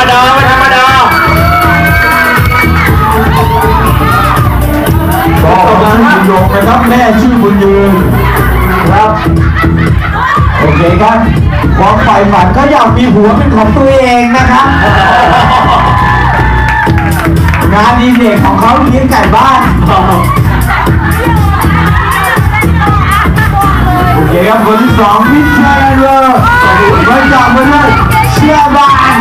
รมดาไม่ธรรมดาบอกกำลังบุญยงนะครับแม่ชื่อบุญยืนครับ โอเคครับความใฝ่ฝันก็อยากมีหัวเป็นของตัวเองนะครับ งานดีเด็กของเขาเลี้ยงไก่บ้าน โอเคครับคนที่สองพิชาเลอร์มาจากประเทศเชียร์บ้าน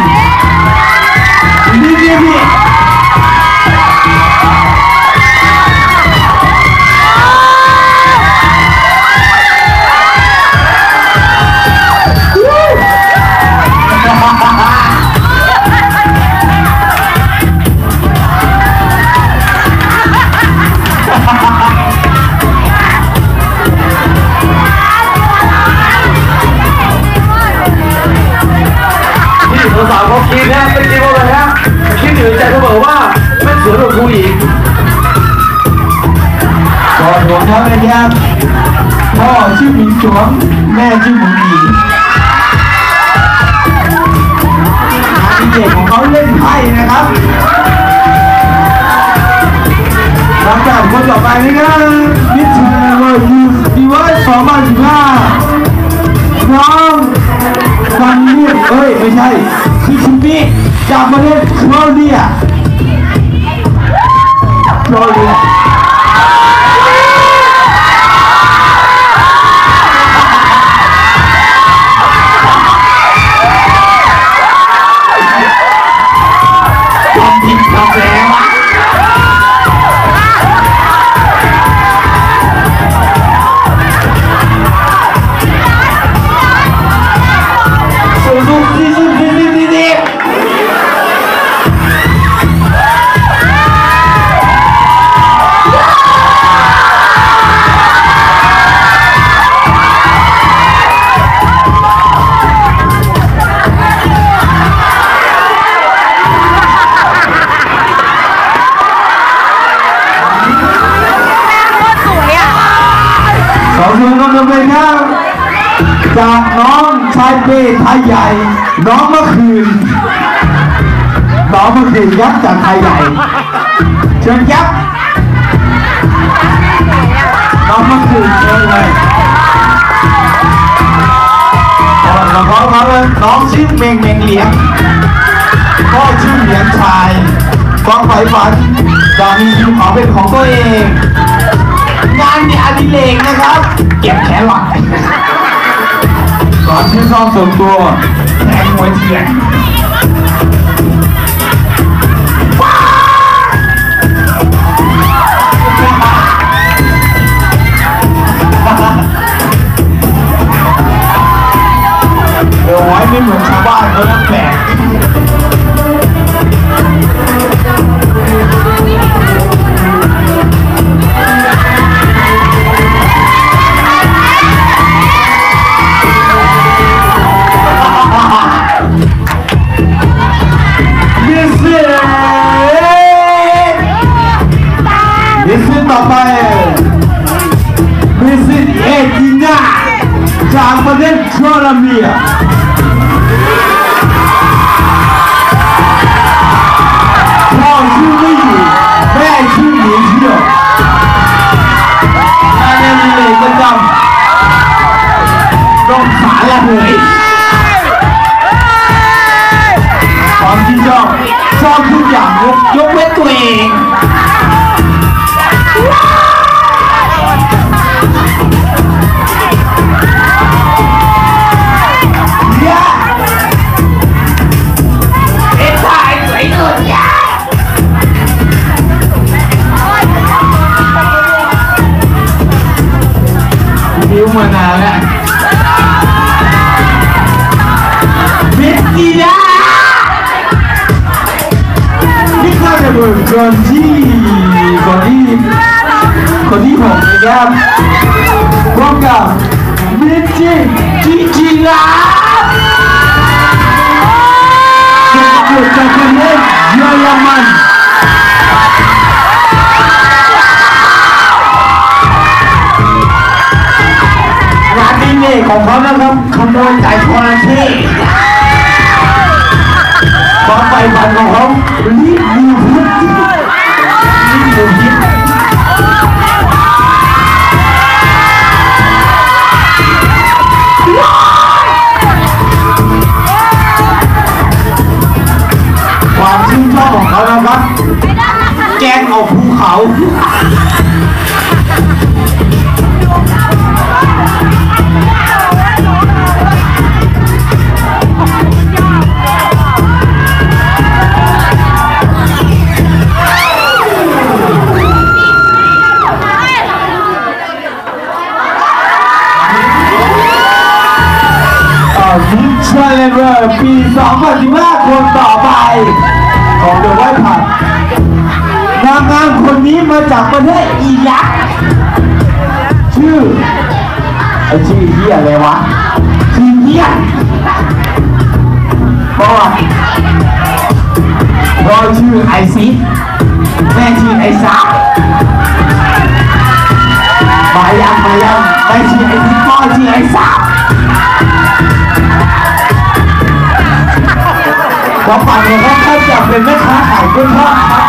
ผมครับนะครับ พ่อชื่อหมิงจวง แม่ชื่อหมิงหยีงานเด็กของเขาเล่นไพ่นะครับหลังจากคนต่อไปนะครับมิชชันเลอร์ยูดีเวิร์สองพันสิบห้าน้องฟันเรียบเอ้ย ไม่ใช่ คือคุณพี่จากประเทศโคลเดียโคลเดีย จากน้องชายเป้ไทยใหญ่ น้องเมื่อคืน น้องเมื่อคืนยับจากไทยใหญ่ เชิญยับน้องเมื่อคืนเชิญเลยก่อนกับเขาเขาน้องชื่อเมงเมงเหลียงพ่อชื่อเหลียงชายความใฝ่ฝันจะมีทีมของเป็นของตัวเอง งานเนี่ยอดิเรกนะครับ เก็บแขนหามชื่อช่องส่วนตัวแทงมวยเถื่อนเดี๋ยวไว้ไม่เหมือนชาวบ้านเขาแล้วแหลก ต่อไปมิสซี่เอติน่าจากประเทศโคลอมเบียพ่อชื่อไม่อยู่แม่ชื่อหลียงเที่ยวงานนี้เลยประจำต้องสาละเหยความที่ชอบชอบทุกอย่างยกยกเว้นตัวเอง นิ้วมานานแล้วเมสซี่นะนี่ก็จะเป็นคนที่คนที่คนที่ผมนะครับพร้อมกับเมสซี่จิจิลาเกิดจากประเทศเยอรมัน นี่ของเขานะครับขโมยสายคอร์เช่ความใฝ่ฝันของเขารีบ ปี 2015 คนต่อไปของเดอะไวท์ผัดนางงามคนนี้มาจากประเทศอิรักชื่อไอชื่อเฮียอะไรวะชื่อเฮียพ่อพ่อชื่อไอซิแม่ชื่อไอซามายังมายังแม่ชื่อไอซิสพ่อชื่อไอซา ควาฝันของเขาแค่อยากเป็นแม่ค้าขายกุ้งทอดครับ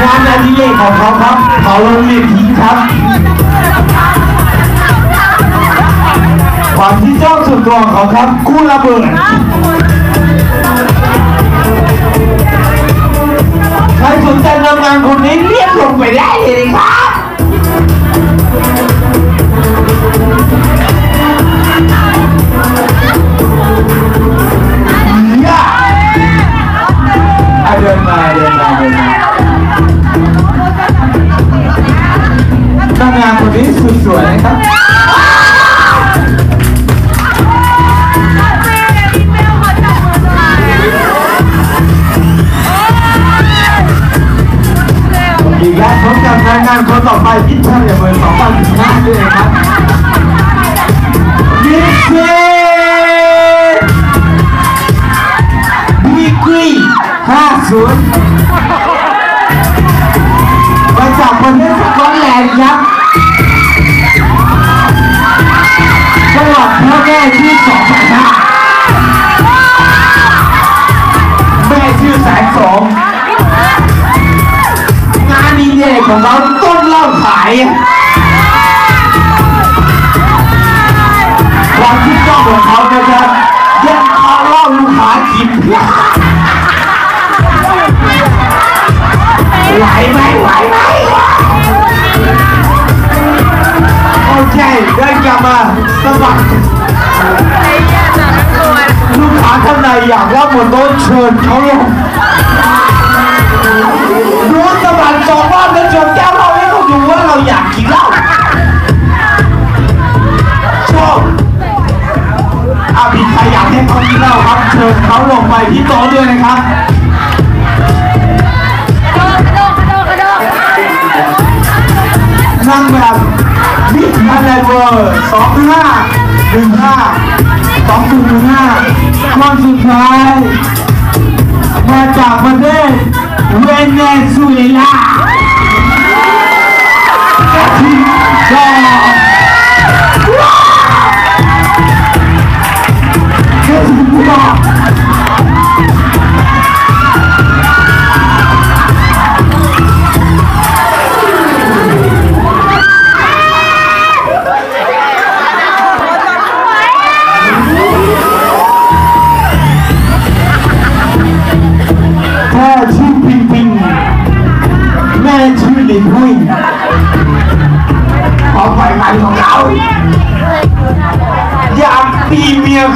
งานอดิเรกของเขาครับเขาลงเรียนทีครับ ความที่ชอบส่วนตัวของเขาครับกู้ระเบิด แม่ชื่อสองพันห้าแม่ชื่อแสนสองงานดีเด่ของเราต้นเล้าขายความที่ชอบของเขานะครับยังเอาเล้าลูกค้ากินไหวไหมไหวไหมโอเคเดินกลับมาสมัคร ลูกค้าท่านใดอยากว่าบนโต๊ะเชิญเขาลงรู้สมัครสองรอบแล้วจบแก้วเราให้เขาดูว่าเราอยากกินเหล้าชอบอาบิใครอยากให้เขากินเหล้าครับ เชิญเขาลงไปที่โต๊ะด้วยนะครับนั่งแบบมิสพันไลเวอร์สองห้า นึ่งห้าสองหนึ่งห้าคนสุดท้าย มาจากประเทศเวเนซุเอลา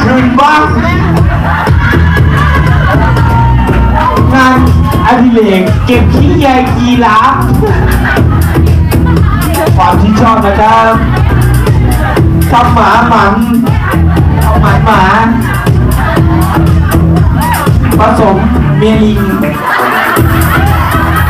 คืนบ้าง งานอดิเรกเก็บขี้ยายกีราฟความที่ชอบนะครับทำหมาหมันเอาหมันหมาผสมเมียลิง